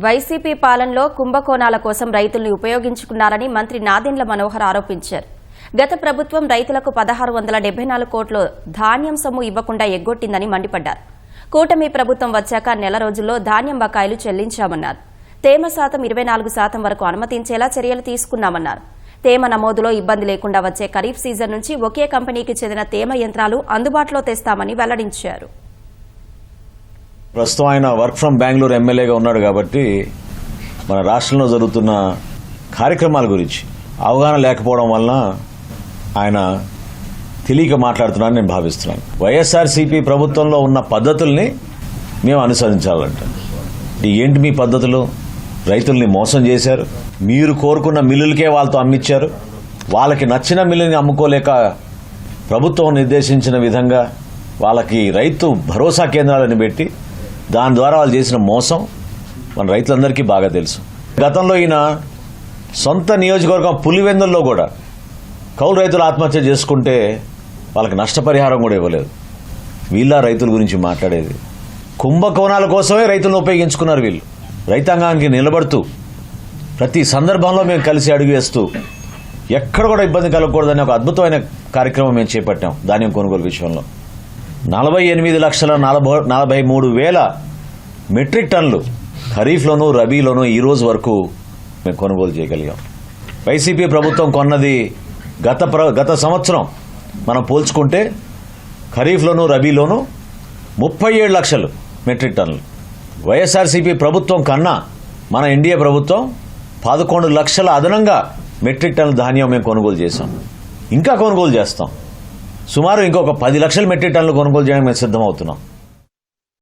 YCP పాలనలో కుంభకోణాల కోసం రైతుల్ని ఉపయోగించుకున్నారని మంత్రి నాదెండ్ల మనోహర్ ఆరోపించారు. గత ప్రభుత్వం రైతులకు పదహారు వందల డెబ్బై నాలుగు కోట్ల ధాన్యం సొమ్ము ఇవ్వకుండా ఎగ్గొట్టిందని మండిపడ్డారు. కూటమి ప్రభుత్వం వచ్చాక నెల రోజుల్లో ధాన్యం బకాయిలు చెల్లించామన్నారు. తేమ శాతం ఇరవై నాలుగు శాతం వరకు అనుమతించేలా చర్యలు తీసుకున్నామన్నారు. తేమ నమోదులో ఇబ్బంది లేకుండా వచ్చే ఖరీఫ్ సీజన్ నుంచి ఒకే కంపెనీకి చెందిన తేమ యంత్రాలు అందుబాటులో తెస్తామని వెల్లడించారు. ప్రస్తుతం ఆయన వర్క్ ఫ్రమ్ బెంగళూరు ఎమ్మెల్యేగా ఉన్నాడు కాబట్టి మన రాష్ట్రంలో జరుగుతున్న కార్యక్రమాల గురించి అవగాహన లేకపోవడం వలన ఆయన తెలియక మాట్లాడుతున్నారని నేను భావిస్తున్నాను. వైఎస్ఆర్సీపీ ప్రభుత్వంలో ఉన్న పద్ధతుల్ని మేము అనుసరించాలంట. ఈ ఏంటి మీ పద్ధతులు? రైతుల్ని మోసం చేశారు. మీరు కోరుకున్న మిల్లులకే వాళ్ళతో అమ్మిచ్చారు. వాళ్ళకి నచ్చిన మిల్లుని అమ్ముకోలేక ప్రభుత్వం నిర్దేశించిన విధంగా వాళ్ళకి రైతు భరోసా కేంద్రాలను పెట్టి దాని ద్వారా వాళ్ళు చేసిన మోసం మన రైతులందరికీ బాగా తెలుసు. గతంలో ఈయన సొంత నియోజకవర్గం పులివెందుల్లో కూడా కౌలు రైతులు ఆత్మహత్య చేసుకుంటే వాళ్ళకి నష్టపరిహారం కూడా ఇవ్వలేదు. వీళ్ళ రైతుల గురించి మాట్లాడేది. కుంభకోణాల కోసమే రైతులను ఉపయోగించుకున్నారు వీళ్ళు. రైతాంగానికి నిలబడుతూ ప్రతి సందర్భంలో మేము కలిసి అడుగు వేస్తూ ఎక్కడ కూడా ఇబ్బంది కలగకూడదని ఒక అద్భుతమైన కార్యక్రమం మేము చేపట్టాం ధాన్యం కొనుగోలు విషయంలో. నలభై ఎనిమిది లక్షల నలభై నలభై మూడు వేల మెట్రిక్ టన్నులు ఖరీఫ్లోను రబీలోను ఈ రోజు వరకు మేము కొనుగోలు చేయగలిగాం. వైసీపీ ప్రభుత్వం కొన్నది గత ప్ర గత సంవత్సరం మనం పోల్చుకుంటే ఖరీఫ్లోను రబీలోను ముప్పై ఏడు లక్షలు మెట్రిక్ టన్నులు. వైఎస్ఆర్సీపీ ప్రభుత్వం కన్నా మన ఎన్డీఏ ప్రభుత్వం పదకొండు లక్షల అదనంగా మెట్రిక్ టన్ల ధాన్యం మేము కొనుగోలు చేశాం. ఇంకా కొనుగోలు చేస్తాం. సుమారు ఇంకొక పది లక్షల మెట్రిక్ టన్నులు కొనుగోలు చేయడానికి మేము సిద్ధమవుతున్నాం.